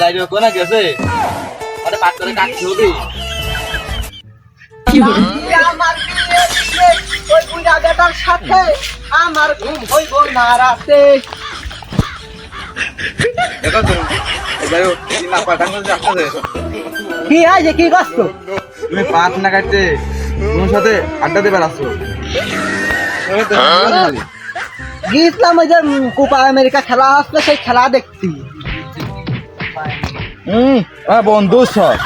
যাই গেছে আরে করে হবি ওই বুড়া বেটার সাথে। আমার ঘুম হইব না রাতে কি আছে কি কষ্ট তুমি পাঁচ না কাটতে তোমার সাথে আড্ডা দেবার আসছো গিয়েছিলাম ওই যে কোপা আমেরিকা খেলা আসলে সেই খেলা দেখছি। হুম। বন্ধু সব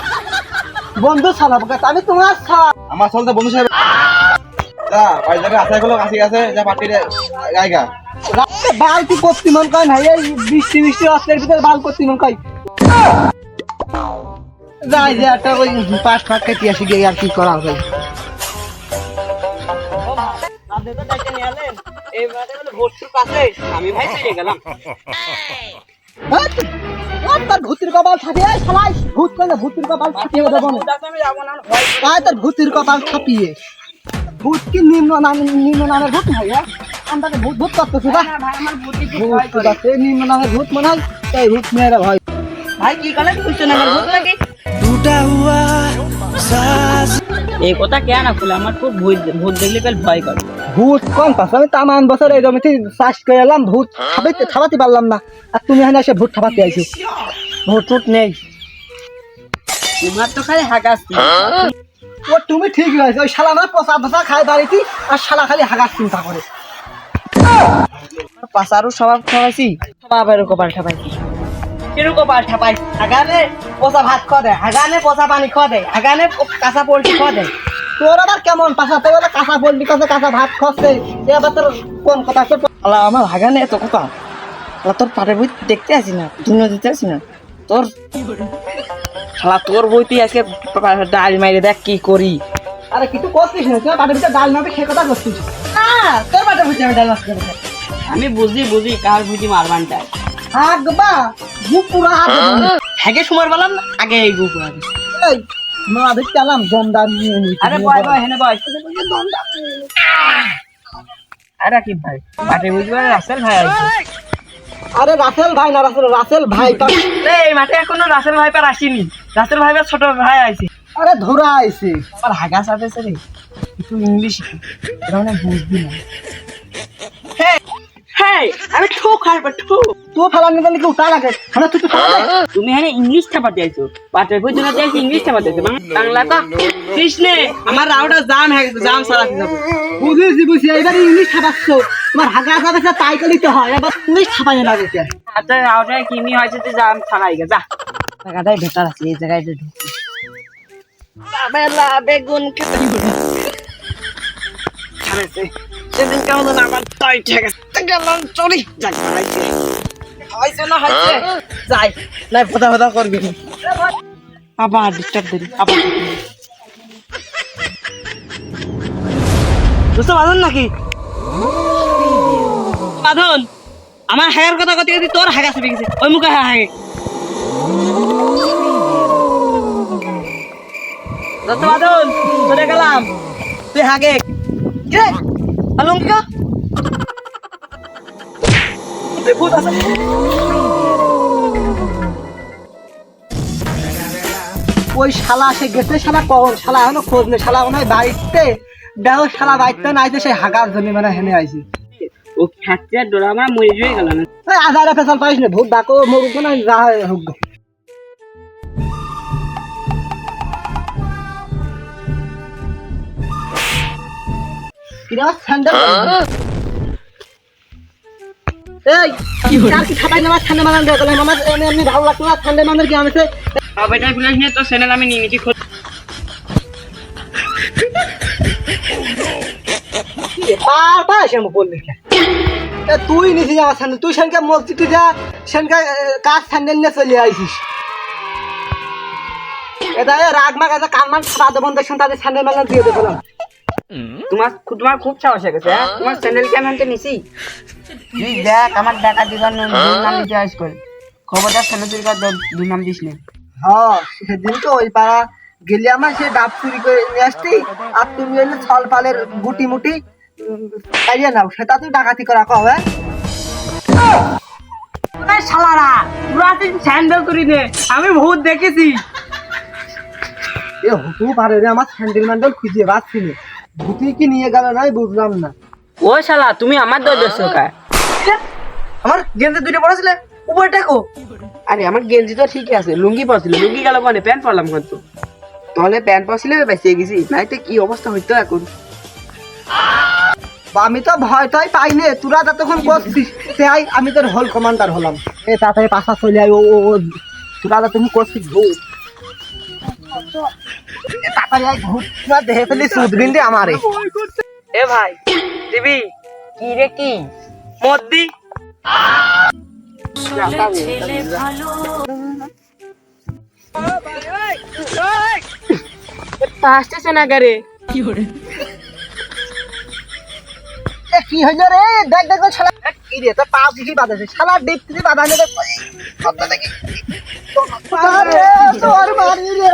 বন্ধু ছাড়াবো আমি তোমার ছাড়া আমার চলতে বন্ধু সাহেব। যা বাড়ি জায়গা আছে গুলো কাছে যা গায়গা বালতি করতে মন কয় না? এই বৃষ্টি বৃষ্টি অস্ত্রের ভিতরে বাল করতে মন কয়। যাই যে একটা ওই পাশ ফাঁক কেটে আসি গিয়ে আর কি করা হবে? আমি ভাই চলে গেলাম। আর তার ভূতির কপাল ছাপিয়ে সবাই ভূত করে ভূতির কপাল ছাপিয়ে দেবো না। আমি যাব না ভয় আয় তার ভূতির কপাল ছাপিয়ে। ভূত কি নিম্ন নামে নিম্ন নামের ভূত হয় হ্যাঁ? আমরা তো ভূত ভূত করতেছি বা ভাই আমার ভূত আছে নিম্ন নামের ভূত মনে হয় তাই ভূত মেয়েরা ভয় ভাই কি করলে? বুঝছ ভূত নাকি? দুটা লাগে এই কথা কে না খুলে আমার খুব ভূত ভূত দেখলে কাল ভয় করে। ভূত কোন পাস আমি তামান বছর এই জমিতে চাষ করে এলাম ভূত খাবাইতে খাবাতে পারলাম না। আর তুমি এখানে এসে ভূত খাবাতে আইছো। ভূত টুত নেই। তোমার তো খালি হাগাস ও তুমি ঠিকই হয়েছে ওই শালা আমার পচা পচা খায় বাড়িতে আর শালা খালি হাগার চিন্তা করে। পাশারও স্বভাব খাওয়াইছি। কপাল ঠাপাইছি কীরকম কপাল হাগানে পচা ভাত খাওয়া দেয় হাগানে পচা পানি খাওয়া দেয় হাগানে কাঁচা পোল্ট্রি খাওয়া দেয় তোর আবার কেমন বলে কাঁচা পোল্ট্রি খাচ্ছে কাঁচা ভাত খাচ্ছে এ আবার তোর কোন কথা তোর আমার হাগানে এত কথা। আল্লাহ তোর পাটের বই দেখতে আসি না ধুনো দিতে আসি না। তোর শালা তোর বইতে আজকে ডাল মাইরে দেখ কি করি। আরে কিছু করছিস না? ভিতরে ডাল মারবে, সে কথা করছিস হ্যাঁ তোর বাড়িতে বুঝছি আমি ডাল মারতে আমি বুঝি বুঝি, কার বুঝি মারবানটা হাত বা মুখ পুরো হাত হ্যাগে সময় বললাম আগে এই গুপ আগে এই মা দেখতে আলাম জমদা নিয়ে নি আরে বয় বয় হেনে বয়। আরে কি ভাই মাঠে বুঝবে রাসেল ভাই আরে রাসেল ভাই না রাসেল রাসেল ভাই এই মাঠে এখনও রাসেল ভাই পার আসেনি। রাসেল ভাই ছোট ভাই আছে আরে ধরা আইছে। আমার হাগা সাথে রে। একটু ইংলিশ এটা মানে বুঝবি না। হ্যাঁ হ্যাঁ পা ঠো তো ফেলা নিতে নাকি উঠা লাগে? মানে তুই তো তুমি হ্যাঁ ইংলিশ ছাপাতে আইছো পাটের বই জন্য যাইছি ইংলিশ ছাপাতে আইছো বাংলা তো কৃষ্ণে। আমার রাউটা জাম হয়ে গেছে জাম সারা যাব। বুঝেছি বুঝছি। এবার ইংলিশ ছাপাচ্ছ তোমার হাগা যাবে তাই করিতে হয়। এবার ইংলিশ ছাপাই লাগে আচ্ছা রাউটা কিনি হয়েছে যে জাম ছাড়াই গে যা। জায়গাটাই বেটার আছে এই জায়গায় যে ঢুকছি বেগুন খেতে সেদিন কেমন আমার তাই ঠিক আছে। গেলাম চলি। যাক হারাইছে হয়েছে না হয়েছে? যাই নাই ফোটা ফোটা করবি আবার ডিস্টার্ব দিবি আবার। বুঝতে পারলেন নাকি? বাঁধন আমার হাগার কথা কথা যদি তোর হাগা চেপে গেছে। ওই মুখে হ্যাঁ হাগে। দত্ত বাঁধন চলে গেলাম। তুই হাগে। কে আছে ওই শালা সে গেছে শালা কখন? শালা এখনও খোঁজ নেই শালা মনে হয় বাড়িতে। দেখো শালা বাড়িতে না আইছে সেই হাগার জন্য মানে হেনে আইছে। ও খাচ্ছে আর ডোরা আমার মরে গেল না? আধারে ফেসাল পাইস না ভূত ডাকো মরুক না যা হোক। গে। কিরে আমার স্যান্ডেল এই কার কি খাবাই আমার স্যান্ডেল মানান দিয়ে গেলাম আমার এমনি এমনি ভালো লাগতো না স্যান্ডেল মানার কি আমি বেটার ফিলাস নিয়ে তোর চ্যানেল আমি নিয়ে নিচ্ছি পার পার এসে আমি বললি এ, তুই নিছি আমার স্যান্ডেল তুই সেনকে মসজিদে যা সেনকে কার স্যান্ডেল নিয়ে চলে আইসিস এটা এ রাগ মাগ আছে কান মান সাদা তাদের স্যান্ডেল মালা দিয়ে দেবো তোমার তোমার খুব সাহস হয়ে গেছে হ্যাঁ? তোমার চ্যানেল কেমন তো নিছি? তুই দেখ আমার টাকা দিবার নাম দিতে আস করে খবরদার ছেলে তুই দুই নাম দিস না। হ্যাঁ সেদিন তো ওই পাড়া গেলে আমার সে ডাব চুরি করে নিয়ে আসতি আর তুমি এলে ছল পালের গুটি মুটি খাইয়ে নাও সেটা তুই ডাকাতি করা কও হ্যাঁ? শালারা তোরা তুই স্যান্ডেল করি নে আমি ভূত দেখেছি। এ হতেও পারে রে আমার স্যান্ডেল ম্যান্ডেল খুঁজে পাচ্ছি না। ভূতি কি নিয়ে গেল নাই বুঝলাম না। ও শালা তুমি আমার দর দোষ আমার গেঞ্জি দুটো পড়েছিলে উপরে দেখো আরে আমার গেঞ্জি তো ঠিকই আছে লুঙ্গি পরছিল লুঙ্গি গেল মানে প্যান্ট পরলাম কিন্তু তাহলে প্যান্ট পরছিলে বেঁচে গেছি। নাইতে কি অবস্থা হইতো এখন? আমি তো ভয় টয় পাই নে তোরা যতক্ষণ করছিস তাই আমি তোর হোল কমান্ডার হলাম। এ তাড়াতাড়ি পাশা চলে আয় ও তোরা যতক্ষণ করছিস এ ফেলি সুদবিন দে আমারে। ভাই দিবি? কি রে কি? মদ্দি? আসতেছে না গারে এ কি হইল রে? দেখ দেখ শালা। কি রে তোর পা কি বাঁধাছে শালা ডিপ দেখি আরে তোর মারি রে।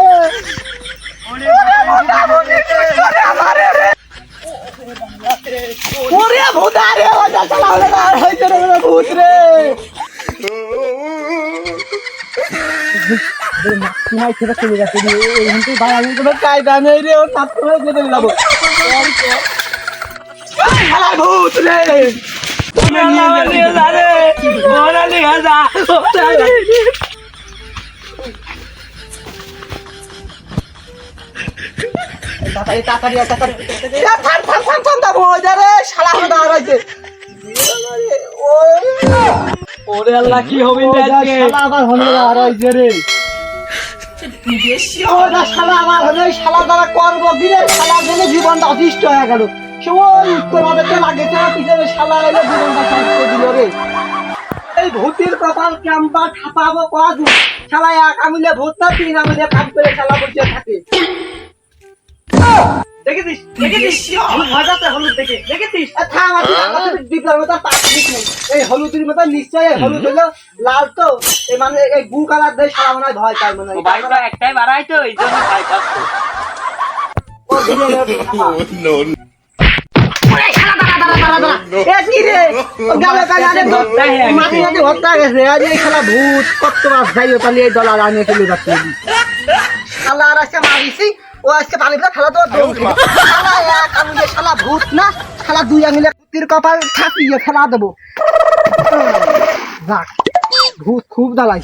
ওরে ভূত আরে ও যা শালা হলে না হইছে রে? ওরে ভূত রে নাই ছেড়ে চলে যাচ্ছে রে এই ভাই আমি কোনো কায়দা নেই রে। ও সাত করে যেতে যাব। ভূত রে থাম থাম থাম থাম ওই যা ওরে আল্লাহ কি হবে আবার হলে রে। শালা হলে দ্বারা গেলে জীবনটা অতিষ্ঠ হয়ে গেল। লাগে পিছনে শালা এলো জীবনটা শেষ করে দিল রে। এই ভূতের কপাল ক্যাম্পা খাপাবো কদু। শালা এক আঙুলে ভূত না তিন আঙুলে করে শালা বসে থাকে। দেখেছিস? দেখেছিস? মজাতে হলুদ দেখে। দেখেছিস? থাম আছি, আমাদের বিপ্লবের মতো পাবলিক নেই। এই হলুদের মতো নিশ্চয়ই হলুদ হলো লাল তো। এই মানে এই গু কালার দিয়ে সারা মনে হয় ভয় পায় মনে হয়। বাইকটা একটাই বাড়াই তো এই জন্য ভয় পাচ্ছ হত্যা গেছে। আজ এই শালা ভূত কত মাস যাইও তাহলে এই ডলার আনিয়ে চলে যাচ্ছে। শালা আর মারিছি ও আজকে পানিটা খেলা তো। শালা এক আঙুলে শালা ভূত না? শালা দুই আঙুলে কুতির কপাল ছাপিয়ে খেলা দেবো। যাক ভূত খুব জ্বালাই